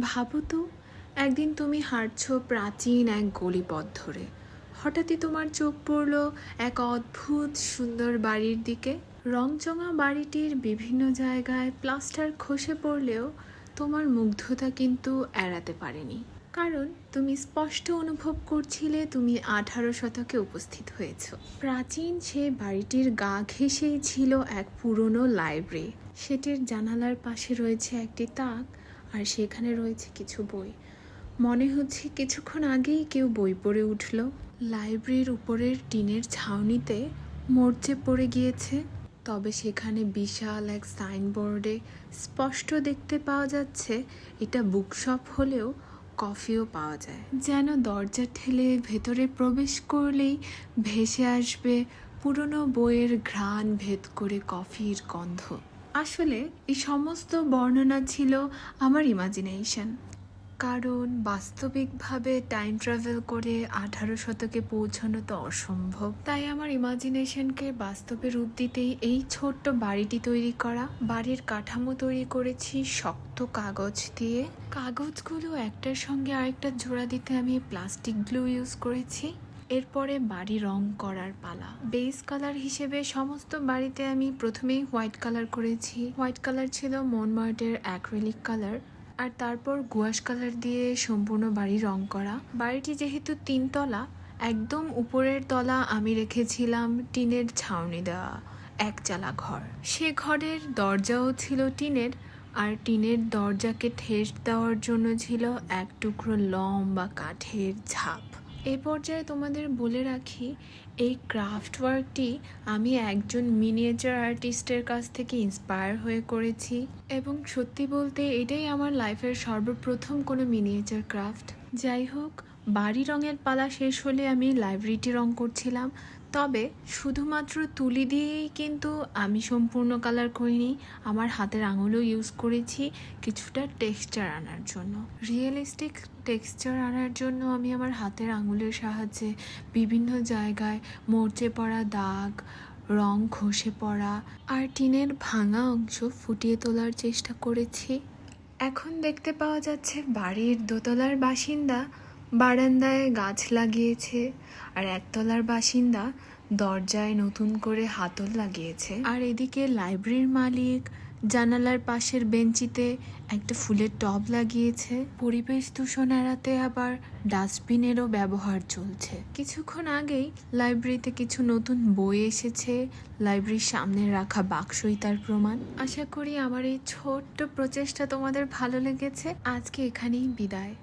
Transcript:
ভাবো তো, একদিন তুমি হাঁটছ প্রাচীন এক গলিপথ ধরে। হঠাৎই তোমার চোখ পড়ল এক অদ্ভুত সুন্দর বাড়ির দিকে। রংচঙা বাড়িটির বিভিন্ন জায়গায় প্লাস্টার খসে পড়লেও তোমার মুগ্ধতা কিন্তু এড়াতে পারেনি। কারণ তুমি স্পষ্ট অনুভব করছিলে তুমি আঠারো শতকে উপস্থিত হয়েছ। প্রাচীন সে বাড়িটির গা ঘেঁষেই ছিল এক পুরনো লাইব্রেরি। সেটির জানালার পাশে রয়েছে একটি তাক আর সেখানে রয়েছে কিছু বই। মনে হচ্ছে কিছুক্ষণ আগেই কেউ বই পড়ে উঠল। লাইব্রেরির উপরের টিনের ছাউনিতে মরচে পড়ে গিয়েছে। তবে সেখানে বিশাল এক সাইনবোর্ডে স্পষ্ট দেখতে পাওয়া যাচ্ছে, এটা বুকশপ হলেও কফিও পাওয়া যায়। যেন দরজা ঠেলে ভেতরে প্রবেশ করলেই ভেসে আসবে পুরনো বইয়ের ঘ্রাণ ভেদ করে কফির গন্ধ। আসলে এই সমস্ত বর্ণনা ছিল আমার ইমাজিনেশন কারণ বাস্তবিকভাবে টাইম ট্রাভেল করে আঠারো শতকে পৌঁছানো তো অসম্ভব। তাই আমার ইমাজিনেশনকে বাস্তবে রূপ দিতেই এই ছোট্ট বাড়িটি তৈরি করা, বাড়ির কাঠামো তৈরি করেছি শক্ত কাগজ দিয়ে। কাগজগুলো একটার সঙ্গে আরেকটা জোড়া দিতে আমি প্লাস্টিক গ্লু ইউজ করেছি। এরপরে বাড়ি রং করার পালা। বেস কালার হিসেবে সমস্ত বাড়িতে আমি প্রথমেই হোয়াইট কালার করেছি। হোয়াইট কালার ছিল মনমার্টের অ্যাক্রেলিক কালার আর তারপর গুয়াশ কালার দিয়ে সম্পূর্ণ বাড়ি রং করা। বাড়িটি যেহেতু তিনতলা, একদম উপরের তলা আমি রেখেছিলাম টিনের ছাউনি দেওয়া, একচালা ঘর। সে ঘরের দরজাও ছিল টিনের আর টিনের দরজাকে ঠেস দেওয়ার জন্য ছিল এক টুকরো লম্বা কাঠের ঝাপ এ পর্যায়ে তোমাদের বলে রাখি, এই ক্রাফট ওয়ার্কটি আমি একজন মিনিয়েচার আর্টিস্টের কাছ থেকে ইন্সপায়ার হয়ে করেছি এবং সত্যি বলতে এটাই আমার লাইফের সর্বপ্রথম কোনো মিনিয়েচার ক্রাফট। যাই হোক বাড়ি রঙের পালা শেষ হলে আমি লাইব্রেরিটি রং করছিলাম। তবে শুধুমাত্র তুলি দিয়েই কিন্তু আমি সম্পূর্ণ কালার করিনি। আমার হাতের আঙুলও ইউজ করেছি কিছুটা টেক্সচার আনার জন্য। রিয়েলিস্টিক টেক্সচার আনার জন্য আমি আমার হাতের আঙুলের সাহায্যে বিভিন্ন জায়গায় মরচে পড়া দাগ, রং খসে পড়া আর টিনের ভাঙা অংশ ফুটিয়ে তোলার চেষ্টা করেছি। এখন দেখতে পাওয়া যাচ্ছে বাড়ির দোতলার বাসিন্দা বারান্দায় গাছ লাগিয়েছে আর একতলার বাসিন্দা দরজায় নতুন করে হাতল লাগিয়েছে। আর এদিকে লাইব্রেরির মালিক জানালার পাশের বেঞ্চিতে একটা ফুলের টব লাগিয়েছে। পরিবেশ দূষণ এড়াতে আবার ডাস্টবিনেরও ব্যবহার চলছে। কিছুক্ষণ আগেই লাইব্রেরিতে কিছু নতুন বই এসেছে। লাইব্রেরির সামনে রাখা বাক্সই তার প্রমাণ। আশা করি আমার এই ছোট্ট প্রচেষ্টা তোমাদের ভালো লেগেছে। আজকে এখানেই বিদায়।